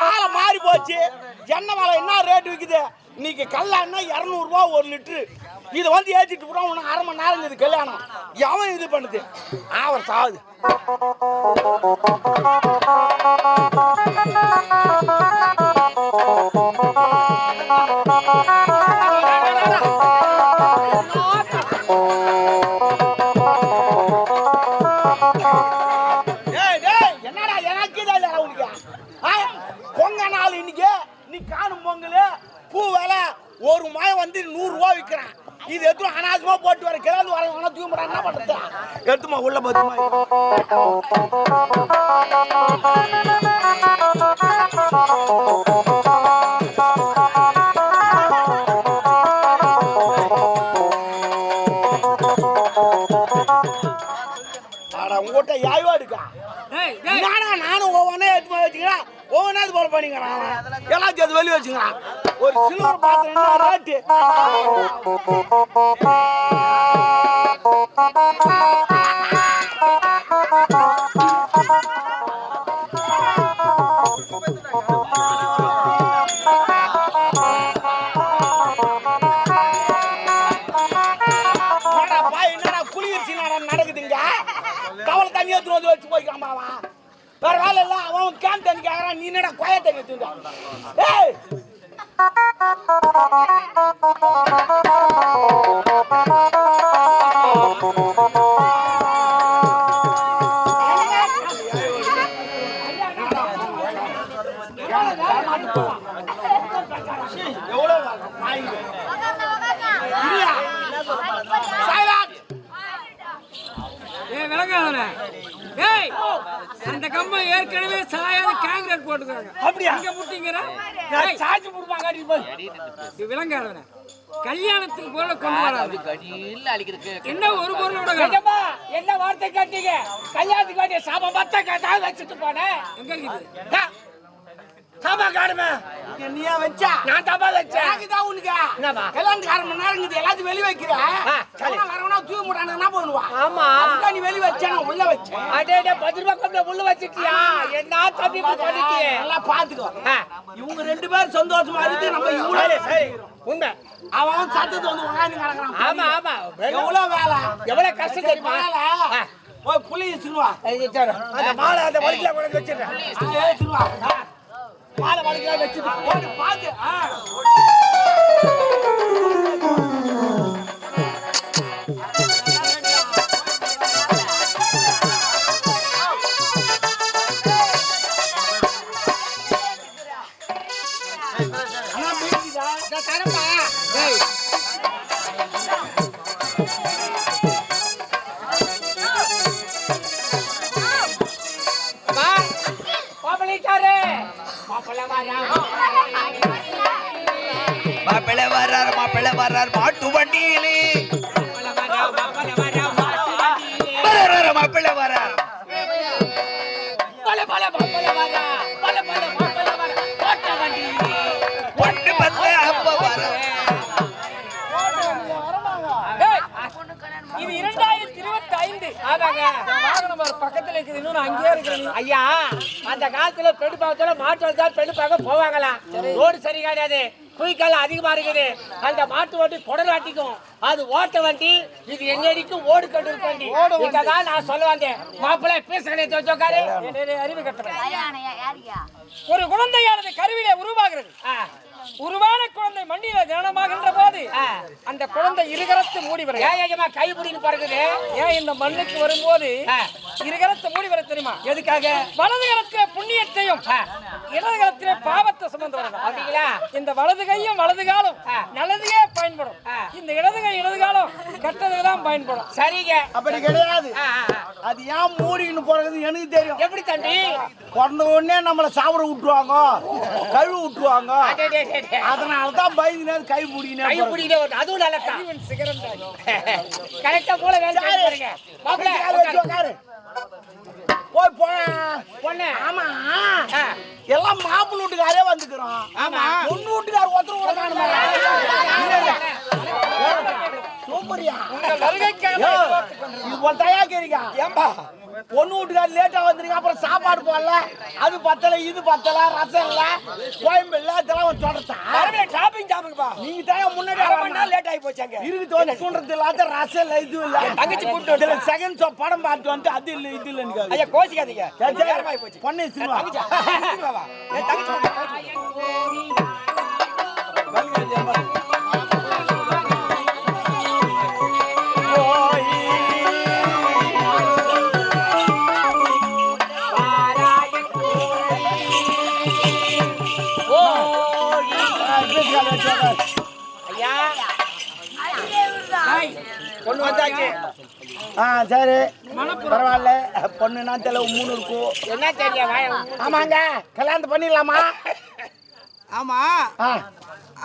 காலம் மாறி போச்சு விலை என்ன ரேட் விற்குது இன்னைக்கு கல்லாண்ணா இரநூறுபா ஒரு லிட்டரு இதை வந்து ஏற்றிட்டு போகிறோம் உனக்கு அரை மணி நேரம் இது கல்யாணம் எவன் இது பண்ணுது அவர் சாவுது Oh இது எடுத்து அனாவசியமா போட்டு வர? கிளந்து வர வேணா தூக்க என்ன பண்றது? எடுத்துமா உள்ள பத்துமா உங்ககிட்ட யாய்வா இருக்கா? நானா நானும் ஒவ்வொன்றே எடுத்து போய் வச்சுக்கிறேன்? ஒவ்வொன்றே இது போல பண்ணிக்கிறான் அது வெளியே வச்சுக்கிறான். ஒரு சில்வர் பாத்திரம் என்ன குளிர்ச்சி நடக்குதுங்க? கவலை தண்ணி எடுத்து வந்து வச்சு போய்க்காம அவன் வேற வேலை இல்ல அவன் கேன் தண்ணி கேக்குறான் நீ என்னடா கொய தண்ணி எடுத்து ஏய் அந்த கம்பம் ஏற்கனவே சாயாத காங்கிரீட் போட்டுக்கிறாங்க அப்படியா? இங்க முட்டிங்கிற சார்ஜ் கொடுப்பாங்க அடி கல்யாணத்துக்கு பொருளை கொண்டு வராது என்ன ஒரு பொருளோட என்ன வார்த்தை கேட்டீங்க கல்யாணத்துக்கு வேண்டிய சாபம் மத்த கேட்டா வச்சுட்டு போனேன் எங்க இருக்குது சாபா காணுமே. நீயா வச்சா? நான் தப்பா வச்சேன். எனக்குதான் உனக்கு? என்னப்பா கல்யாணத்துக்கு அரை மணி நேரம் இருக்குது எல்லாத்தையும் வெளிய வைக்கிற? வரவனா தூக்க மாட்டானு என்ன பண்ணுவா? ஆமா. நீ வெளிய வச்சா நான் உள்ள வச்சேன். அடே டே, பத்து ரூபாய் கொண்டு உள்ள வச்சிட்டியா? என்ன தம்பி இப்படி பண்ணிட்டியே? நல்லா பாத்துக்கோ. இவங்க ரெண்டு பேரும் சந்தோஷமா இருக்கு நம்ம இவ்வளவு சரி. உண்மை. அவன் சத்தத்தை வந்து உட்காந்து கிடக்குறான் ஆமா ஆமா. எவ்வளவு வேலை? எவ்வளவு கஷ்டம் தெரியுமா? வேலை போய் புளி வச்சுருவா அந்த மாலை அந்த வச்சிருக்கேன் வச்சுருவா மாலை மாப்பிள்ளை வர்றார் மாப்பிள்ளை வர்றார். மாட்டு வண்டியிலே. மாப்பிள்ளை வாரா மாப்பிள்ளை வர்றார் பக்கத்துல இருக்குது. இன்னும் அங்கேயே இருக்கிற நீ ஐயா அந்த காலத்துல பெண் பார்க்கல மாட்டு வந்தா பெண் பார்க்க போவாங்களாம் ரோடு சரி கிடையாது. குயிக்கால அதிகமா இருக்குது. அந்த மாட்டு வண்டி குடல் அது ஓட்ட வண்டி இது என்னடிக்கும் ஓடு கட்டு வண்டி இததான் நான் சொல்ல வந்தேன். மாப்பிள்ளை பேசுகிறேன் தோச்சோக்காரு அறிவு யாரியா ஒரு குழந்தையானது கருவிலே உருவாகிறது. உருவான குழந்தை மண்ணில தினமாகின்ற போது அந்த குழந்தை இருகரத்து மூடி வர ஏன் ஏஜமா கை பிடின்னு பறக்குது ஏன் இந்த மண்ணுக்கு வரும்போது. இருகரத்து மூடி வர தெரியுமா? எதுக்காக? வலது கரத்திலே புண்ணியத்தையும் இடது கரத்திலே பாவத்தை சுமந்து வரணும் அப்படிங்களா? இந்த வலது கையும் வலது காலும். நல்லதுக்கே பயன்படும். இந்த இடது கை தான் பயன்படும். சரிங்க. அப்படி கிடையாது. அது ஏன் மூடின்னு போறது எனக்கு தெரியும். எப்படி தம்பி? பிறந்த உடனே நம்மளை சாப்பிட விட்டுருவாங்க. கழுவு விட்டுருவாங்க. அதனால தான் பயந்து கை கை முடிக்கினே பிடிக்கிட்டே வருது அதுவும் தான். கரெக்டா போல வேலை. போய் போ பொண்ணு. ஆமா. எல்லாம் மாப்பிள்ளை வீட்டுக்காரே வந்துக்கிறோம். ஆமா. பொண்ணு வீட்டுக்கார ஒருத்தர் கூட காணுமா சூப்பரியா உங்கள் வருகைக்காக யோ, தயா கேரிக்கா ஏம்பா. பொண்ணு வீட்டுக்கார லேட்டா வந்துருங்க அப்புறம் சாப்பாடு போடல. அது பத்தல இது பத்தல ரசம் இல்ல கோயம்பு இல்ல இதெல்லாம் வரவே ஷாப்பிங் ஜாமுக்குப்பா நீங்க தான் முன்னாடி அரை மணி நேரம் லேட் ஆகி போச்சாங்க இருக்கு தோணி தூண்டுறது இல்லாத ரசம் இல்ல இது இல்ல. தங்கச்சி கூப்பிட்டு இதுல செகண்ட் ஷோ படம் பார்த்து வந்து அது இல்ல இது இல்ல ஐயா. நேரமாகி போச்சு. பொண்ணு சினிமா. தங்கச்சி ஆ சரி பரவாயில்ல. பொண்ணுனா தெரியல மூணு இருக்கும் என்ன தெரியல வாய ஆமாங்க கல்யாணம் பண்ணிடலாமா? ஆமா.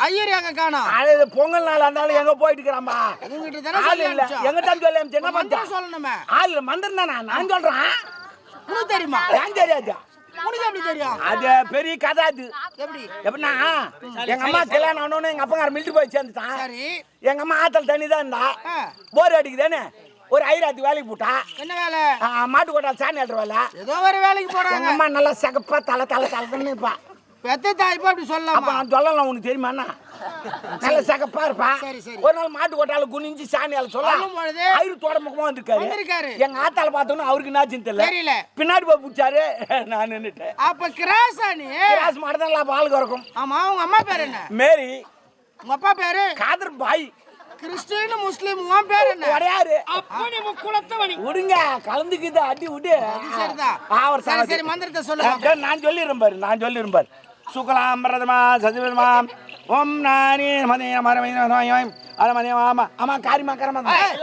ஐயர் எங்க காணோம்? அது பொங்கல் நாள் இருந்தாலும் எங்க போயிட்டு இருக்கிறாமா உங்ககிட்ட தானே ஆள் இல்ல. எங்க தான் சொல்லி என்ன மந்திரம் சொல்லணுமே. ஆள் மந்திரம் தானே? நான் சொல்றேன். உனக்கு தெரியுமா? ஏன் தெரியாது. உனக்கு எப்படி தெரியும்? அது பெரிய கதை அது. எப்படி? எப்படின்னா எங்க அம்மா கல்யாணம் ஆனோன்னு எங்க அப்பங்கார மில்ட்டு போய் சேர்ந்துட்டான். சரி. எங்க அம்மா ஆத்தல் தண்ணி தான் இருந்தா. போர் அடிக்குதானே ஒரு ஐராத்துக்கு வேலைக்கு போட்டா. என்ன வேலை? மாட்டு கொட்டால் சாணி அல்ற வேலை. ஏதோ ஒரு வேலைக்கு எங்க போறாங்க அம்மா நல்லா சகப்பா தலை தலை தலைன்னு இருப்பா பெத்த தாய்ப்பா அப்படி அப்ப சொல்லலாமா நான் சொல்லலாம் உனக்கு தெரியுமா அண்ணா? நல்ல சகப்பா இருப்பா. சரி, சரி. ஒரு நாள் மாட்டு கொட்டால குனிஞ்சு சாணியால சொல்ல சொல்லும் பொழுது ஐரு தோட முகமா வந்திருக்காரு. வந்திருக்காரு. எங்க ஆத்தால பார்த்தோன்னு அவருக்கு என்னாச்சுன்னு தெரியல. தெரியல. பின்னாடி போய் பிடிச்சாரு. நான் நின்னுட்டேன். அப்ப கிராஸா நீ கிளாஸ் மாடதான் பால் கறக்கும் ஆமா உங்க அம்மா பேர் என்ன? மேரி. உங்க அப்பா பேரு? காதர் பாய். கிறிஸ்டின் முஸ்லீம் உன் பேர் என்ன? உடையாரு. அப்பனி முக்குளத்தவனி விடுங்க கலந்துக்குது அடி விடு சரிதான். அவர் சரி சரி மந்திரத்தை சொல்லுங்க. நான் சொல்லிடுறேன் பாரு நான் சொல்லிடுறேன் பாரு. சுகலாம் பிரதமா சஜிவதமா ஓம். நானே மதே மரமயம் அத மதே ஆமா ஆமா காரிமா கரமா வந்திருக்கிறேன்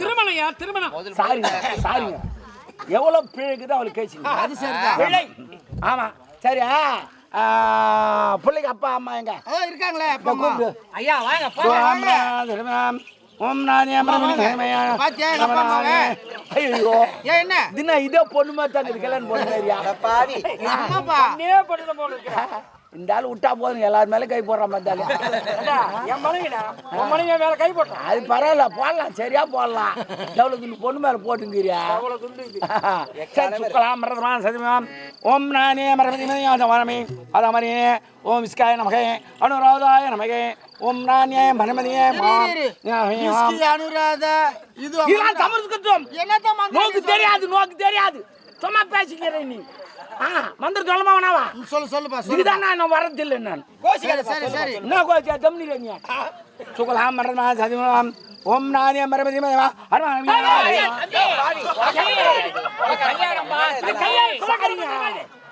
திருமணம் திருமணம்? சாரிங்க சாரிங்க எவ்வளவு பிழைக்குது அவளுக்கு கேச்சுங்க அது சரிதான். பிழை ஆமா. சரி ஆ, பிள்ளைக்கு அப்பா அம்மா எங்க? இருக்காங்களே ஐயா வாங்க ஓம் நானே? ஐயோ. என்ன? தினம் இதே பொண்ணு மாதிரி தான் கல்யாணம் பண்ண பாவி. ஆமாப்பா நே படுத்த போல இந்த ஆள் விட்டா போதும் எல்லாரும் மேல கை போடுற மாதிரி தானே. என் மனைவி மேல கை போட்டான் அது பரவாயில்ல போடலாம் சரியா போடலாம். எவ்வளவு துண்டு பொண்ணு மேல போட்டுங்கிறியா சுக்கலாம் மரதமா சதிமாம் ஓம் நானே மரமதி மரமே அத மாதிரி ஓம் விஸ்காய நமகே அனுராதாய நமகே. ஓம் நானே மரமதியே அனுராதா இது சமஸ்கிருதம் மந்திரம் நோக்கு தெரியாது நோக்கு தெரியாது. சும்மா பேசிக்கிற நீ. ஆ மந்திர சொல்லமா வேணாவா சொல்லு சொல்லுப்பா சொல்லு இதுதான் நான் வரதில்லை நான் சரி சரி சரி என்ன கோச்சா தம் நீங்க சுகலாம் மரமா சதிமாம் ஓம் நானே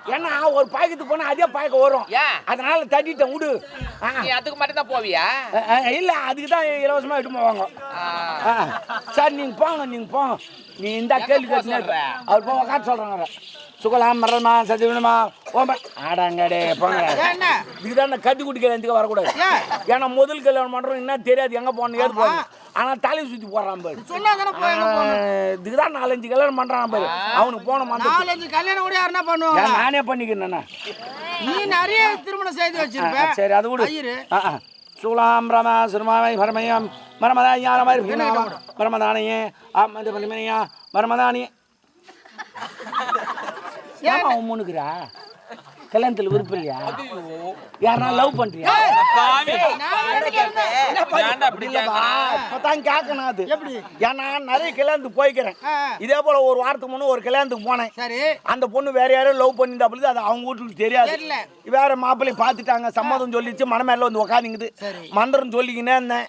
ஏன்னா ஒரு பாக்கெட்டு போனா அதே பாய்க்க வரும்? அதனால தட்டிட்டேன் விடு ஆ. நீ அதுக்கு மட்டும் தான் போவியா? இல்ல அதுக்கு தான் இலவசமா எடுத்து போவாங்க. ஆ. சார் நீங்க போங்க நீங்க போங்க. நீ இந்த கேள்வி கேட்டு? அவர் போக காட்டு சொல்றாங்க சுகலாம் மரமா சதிவனமா ஓம்ப. ஆடாங்கடே போங்க. இதுதான் கட்டி குட்டி கல்யாணத்துக்கு வரக்கூடாது. ஏன்? ஏன்னா முதல் கல்யாணம் பண்றோம் என்ன தெரியாது. எங்க போகணும் ஏது. போகணும் ஆனா தலை சுத்தி போடுறான் பாரு. சொன்னா தானே நாலஞ்சு கல்யாணம் பண்றான் பாரு. அவனுக்கு போன நாலஞ்சு கல்யாணம் கூட யாருன்னா பண்ணுவாங்க நானே பண்ணிக்கிறேன் நீ நிறைய திருமணம் செய்து வச்சிருப்ப. சரி அது ஆ. சூலாம் ரம சுருமாவை பரமயம் மரமதா ஞான மாதிரி மரமதானியே ஆ மத பலிமனையா மரமதானி ஏமா உன் முன்னுக்குறா? கல்யாணத்துல விருப்பம் இல்லையா? யாரா லவ் பண்றியா? இப்பதான் கேட்கணும் அது. எப்படி? ஏன்னா நிறைய கல்யாணத்துக்கு போய்க்கிறேன். இதே போல ஒரு வாரத்துக்கு முன்னே ஒரு கல்யாணத்துக்கு போனேன். சரி. அந்த பொண்ணு வேற யாரும் லவ் பொழுது அது அவங்க வீட்டுக்கு தெரியாது. வேற மாப்பிள்ளை பார்த்துட்டாங்க. சம்மதம் சொல்லிச்சு மனமேல வந்து உக்காந்துங்குது. மந்திரம் சொல்லிக்கினே இருந்தேன்.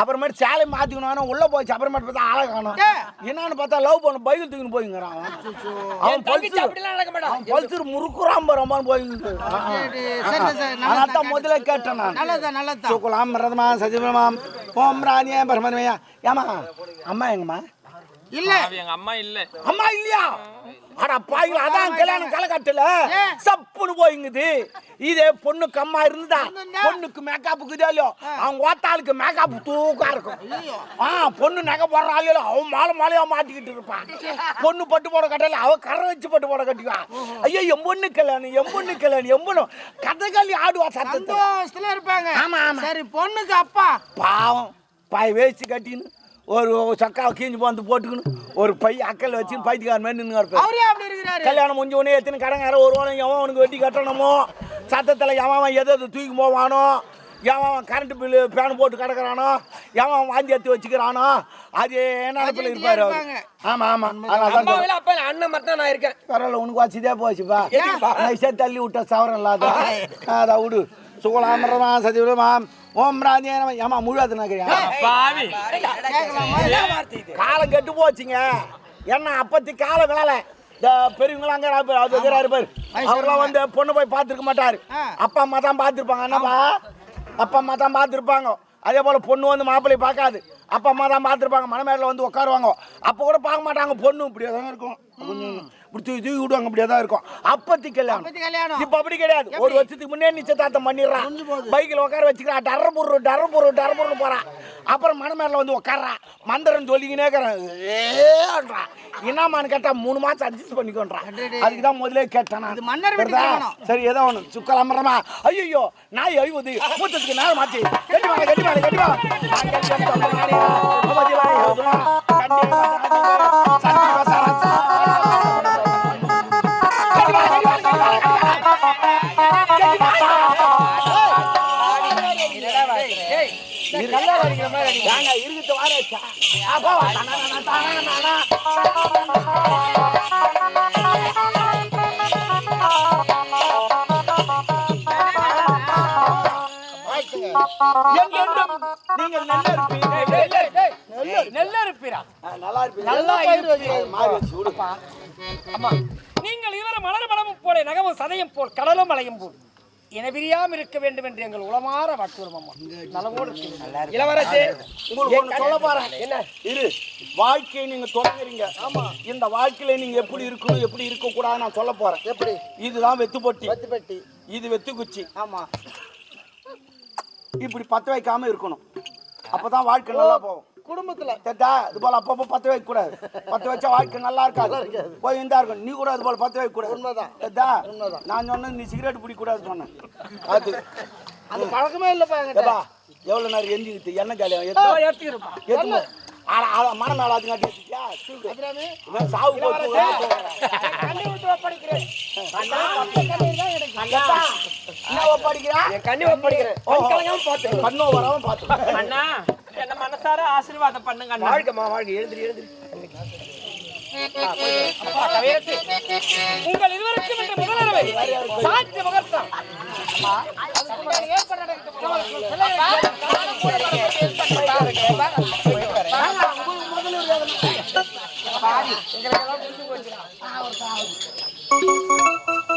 அப்புறமேட்டு சேலை மாத்திக்கணும் உள்ள போச்சு. அப்புறமேட்டு பார்த்தா ஆளை காணும். என்னன்னு பார்த்தா லவ் பண்ண பைபிள் தூக்கின்னு போய்ங்கிறான். அவன். பல்சர் முறுக்குறான் பாரு அதான் முதல்ல கேட்டேன். நான். நல்லதுதான் நல்லதுதான் சுகுலாம் ரதமா சஜிவமாம் ஓம் ராணியா பரமதமையா ஏமா அம்மா எங்கம்மா? இல்ல. எங்க அம்மா இல்ல. அம்மா இல்லையா? அட பாய்கள் அதான் கல்யாணம் கலக்கட்டல. சப்புன்னு போயிங்குது. இதே பொண்ணுக்கு அம்மா இருந்தா பொண்ணுக்கு மேக்கப்புக்கு இல்லையோ அவங்க ஓத்தாளுக்கு மேக்கப் தூக்கா இருக்கும். ஆ பொண்ணு நகை போடுற ஆளியோ அவன் மாலை மாலையா மாட்டிக்கிட்டு இருப்பான் பொண்ணு பட்டு போட கட்டல அவ கரை வச்சு பட்டு போட கட்டிவா ஐயோ என் பொண்ணு கல்யாணம் என் பொண்ணு கல்யாணம் என் பொண்ணு. கதைகளி ஆடுவா சத்தத்தை சந்தோஷத்துல இருப்பாங்க. ஆமா, ஆமா. சரி பொண்ணுக்கு அப்பா. பாவம் பாய் வேஸ்ட் கட்டின்னு. ஒரு சக்காவை கீஞ்சு வந்து போட்டுக்கணும் ஒரு பை அக்கல் வச்சு பைத்தியக்கார மாதிரி நின்று இருப்பார் அவரே அப்படி இருக்கிறாரு? கல்யாணம் முடிஞ்ச உடனே எத்தனை கடங்கார வருவானோ எவன் அவனுக்கு வெட்டி கட்டணுமோ? சத்தத்தில் எவன் அவன் எதை எதை தூக்கி போவானோ? எவன் அவன் கரண்ட் பில்லு ஃபேன் போட்டு கிடக்குறானோ? எவன் அவன் வாந்தி எடுத்து வச்சுக்கிறானோ? அதே நினப்பில் இருப்பார் அவர். ஆமாம் ஆமாம் அதனால தான் அம்மா இல்ல அப்பா அண்ணன் மட்டும் நான் இருக்கேன். பரவாயில்ல உனக்கு வச்சுதே போச்சுப்பா. நைஸாக தள்ளி விட்ட சவரம் இல்லாத அதை விடு. சுகலாமரமா சதிவிடமாம் ஓம் ராஜே நம ஏமா நகரியா? பாவி. காலம் கெட்டு போச்சுங்க. என்ன அப்பத்தி காலம் விழல இந்த பெரியவங்களாம் அங்கே அவர் இருக்கிறாரு பாரு அவர்லாம் வந்து பொண்ணு போய் பார்த்துருக்க மாட்டாரு. அப்பா அம்மா தான் பார்த்துருப்பாங்க. என்னப்பா? அப்பா அம்மா தான் பார்த்துருப்பாங்க. அதே போல் பொண்ணு வந்து மாப்பிள்ளை பார்க்காது. அப்பா அம்மா தான் பார்த்துருப்பாங்க. மனமேரில் வந்து உட்காருவாங்க. அப்போ கூட பார்க்க மாட்டாங்க. பொண்ணு இப்படியே தான் இருக்கும் இப்படி தூக்கி தூக்கி விடுவாங்க இப்படியே தான் இருக்கும். அப்பத்தி கல்யாணம். இப்போ அப்படி கிடையாது. ஒரு வருஷத்துக்கு முன்னே நிச்சயதார்த்தம் பண்ணிடுறான். பைக்கில் உட்கார வச்சுக்கிறான் டர்ற பொரு டர்ற பொரு டர்ற பொருன்னு போறான். அப்புறம் மணமேல வந்து உட்கார்றான் மந்திரம் சொல்லிக்கினே ஏன்றான் என்னமான்னு கேட்டா மூணு மாசம் அட்ஜஸ்ட் பண்ணிக்கோன்றான். அதுக்கு தான் முதல்ல கேட்டேன். சரி ஏதோ ஒன்று சுக்கலாமரமா ஐயோ நாய் அழிவுது. மூத்தத்துக்கு நாள் மாத்தி. கட்டி வாங்க. கட்டி வாங்க. கட்டி வாங்க. நல்லா வடிக்கிற மாதிரி அடிங்க. ஏங்க, இருக்குது வாரேச்சா. அப்பா தானா, நீங்கள் நல்லா இருப்பீங்க. நெல்ல இருப்பீரா நல்லா இருப்பீங்க. நல்லா விடு. நீங்கள் இருவர் மலர் மலமும் போல நகமும் சதையும் போல் கடலும் மலையும் போல் இனபிரியாம இருக்க வேண்டும் என்று எங்கள் உளமாற வாக்குறும் நலவோடு இளவரசே உங்களுக்கு சொல்ல போறேன். இரு. வாழ்க்கையை நீங்க தொடங்குறீங்க. இந்த வாழ்க்கையில நீங்க எப்படி இருக்கணும் எப்படி இருக்க கூடாது நான் சொல்ல போறேன். எப்படி? இதுதான் வெத்து பொட்டி. பத்து பெட்டி இது வெத்து குச்சி. ஆமா. இப்படி பத்த வைக்காம இருக்கணும். அப்பதான் வாழ்க்கை நல்லா போகும். குடும்பத்துல. கேட்டா இது போல அப்பப்போ பத்த வைக்க கூடாது. பத்த வச்சா வாழ்க்கை நல்லா இருக்காது. போய் இருந்தா இருக்கும். நீ கூட அது போல பத்த வைக்க கூடாது. உண்மைதான். கேட்டா நான் சொன்னேன் நீ சிகரெட் பிடிக்க கூடாது சொன்னேன். அது. அந்த பழக்கமே இல்லப்பா எவ்வளவு நேரம் எஞ்சிக்கிட்டு என்ன காலியம் எத்தனை மன மேல அது காட்டி வச்சுக்கியா? தூக்கு. அபிராமி, இவன் சாவு ஒப்படைக்கிறேன். என்ன ஒப்படைக்கிறா? என் கண்ணி ஒப்படைக்கிறேன். பார்த்து கண்ணோ வராம பாத்து அண்ணா என்ன மனசார ஆசீர்வாதம் பண்ணுங்க அண்ணா. வாழ்க்கைமா வாழ்க்கை. எழுந்திரி எழுந்திரி. உங்கள் இருவருக்கும் இன்று முதலரவை சாட்சி முகூர்த்தம். பாவி எங்களுக்கெல்லாம் புரிஞ்சு போச்சுடா ஒரு பாவி